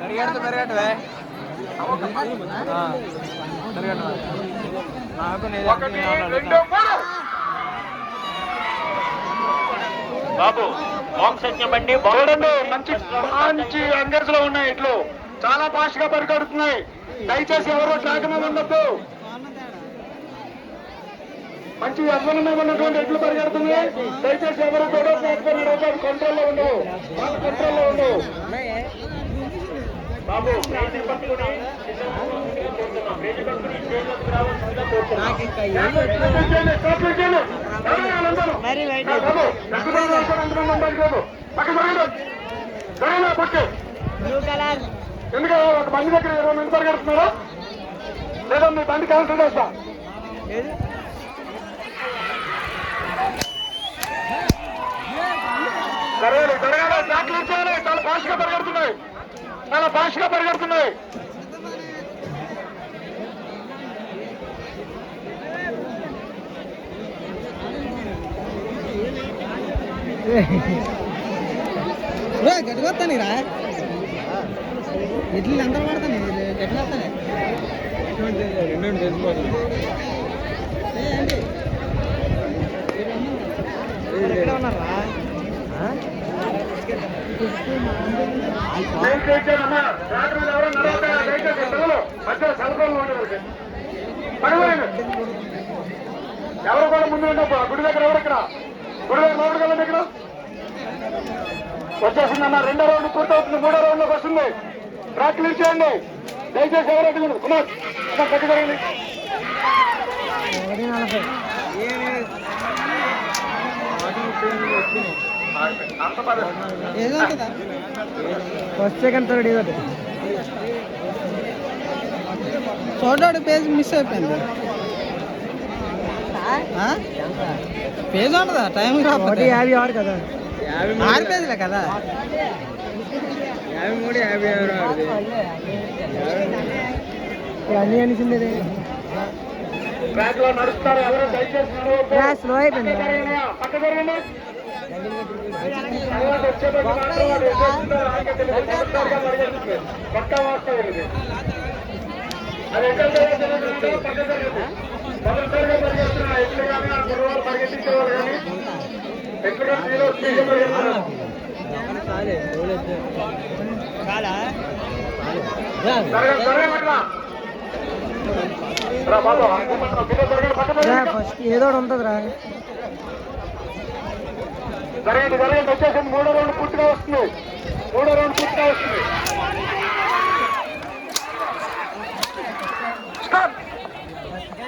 నాకు బాబు మోక్షజ్ఞ బండి చూడండి మంచి మంచి అంగర్స్లో ఉన్నాయి ఇట్లు. చాలా ఫాస్ట్గా పరిగెడుతున్నాయి. దయచేసి ఎవరు ట్రాక్ మీద ఉండొద్దు. మంచి అధ్వానంగా ఉన్నటువంటి ఎట్లు పరిగెడుతున్నాయి. దయచేసి ఎవరు కూడా కంట్రోల్లో ఉండవు కంట్రోల్లో ఉండవు మరి బ్లూ కలర్ ఒక బండి దగ్గర ఇరవై మంది పరిగెడుతున్నారా? లేదా మీ బండి క్యాన్సిల్ చేస్తా. జరగాలి జరగాలి ట్రాక్లు చేయాలి చాలా ఫాస్ట్గా పరిగెడుతున్నాయి చాలా ఫాస్ట్గా పరిగెడుతున్నాయి గట్టిగా వస్తాను రా. ఇడ్లీ ఎంత పడతాను గట్టిగా వస్తానే రెండు తెలిసిపోతుంది ఎక్కడ ఉన్నారా దయచేసి అమ్మా ట్రాక్ మీద ఎవరు నడవద్దా? దయచేసి పిల్లలు మధ్యలో సెల్ఫోన్లు ఉండదు పడిపోయింది ఎవరు కూడా ముందు ఉండవు గుడి దగ్గర ఎవరు ఇక్కడ గుడి దగ్గర లోపలికి వెళ్ళండి ఇక్కడ వచ్చేసింది అన్న రెండో రౌండ్ పూర్తవుతుంది మూడో రౌండ్లోకి వస్తుంది ట్రాక్ క్లీన్ చేయండి దయచేసి ఎవరు అడ్డుకోండి కుమార్ కుమార్ పట్టి జరగండి అంత ఫస్ట్ సెకండ్ థర్డ్ ఏదో చూడాడు పేజ్ మిస్ అయిపోయింది. పేజ్ ఉండదా? టైం రాకపోతే. యాభై ఆరు కదా. ఆరు పేజీలే కదా? యాభై మూడు యాభై ఆరు అన్నీ అనిసింది ట్రాక్లో నడుస్తారు ఎవరు దయచేసి పక్క జరగండి, ఫస్ట్ ఏదో ఉంటుంది రా జరగండి జరగండి వచ్చేసింది మూడో రౌండ్ పూర్తిగా వస్తుంది. మూడో రౌండ్ పూర్తిగా వస్తుంది.